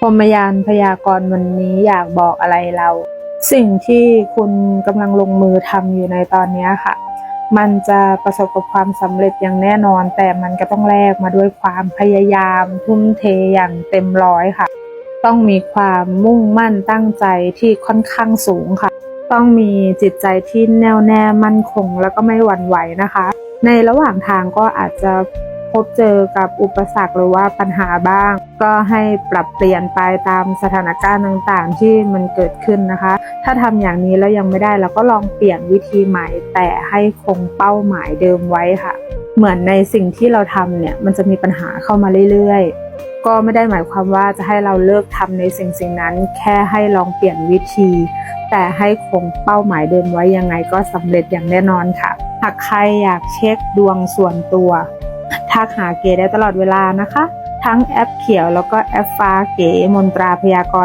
พรหมยานพยากรณ์วันนี้อยากบอกอะไรเรา สิ่งที่คุณกำลังลงมือทำอยู่ในตอนนี้ค่ะ มันจะประสบกับความสำเร็จอย่างแน่นอน แต่มันก็ต้องแลกมาด้วยความพยายาม ทุ่มเทอย่างเต็มร้อยค่ะ ต้องมีความมุ่งมั่นตั้งใจที่ค่อนข้างสูงค่ะ ต้องมีจิตใจที่แน่วแน่มั่นคง แล้วก็ไม่หวั่นไหวนะคะ ในระหว่างทางก็อาจจะ บเจอกับอุปสรรคหรือว่าปัญหาบ้าง ก็ให้ปรับเปลี่ยนไปตามสถานการณ์ต่างๆ ที่มันเกิดขึ้นนะคะ ถ้าทำอย่างนี้แล้วยังไม่ได้เราก็ลองเปลี่ยนวิธีใหม่ แต่ให้คงเป้าหมายเดิมไว้ค่ะ เหมือนในสิ่งที่เราทำเนี่ยมันจะมีปัญหาเข้ามาเรื่อยๆ ก็ไม่ได้หมายความว่าจะให้เราเลิกทำในสิ่งสิ่งนั้น แค่ให้ลองเปลี่ยนวิธี แต่ให้คงเป้าหมายเดิมไว้ยังไงก็สำเร็จอย่างแน่นอนค่ะหากใครอยากเช็คดวงส่วนตัว ทักหาเก๋ได้ตลอดเวลานะคะ ทั้งแอปเขียวแล้วก็แอปฟ้าเก๋มนตราพยากรณ์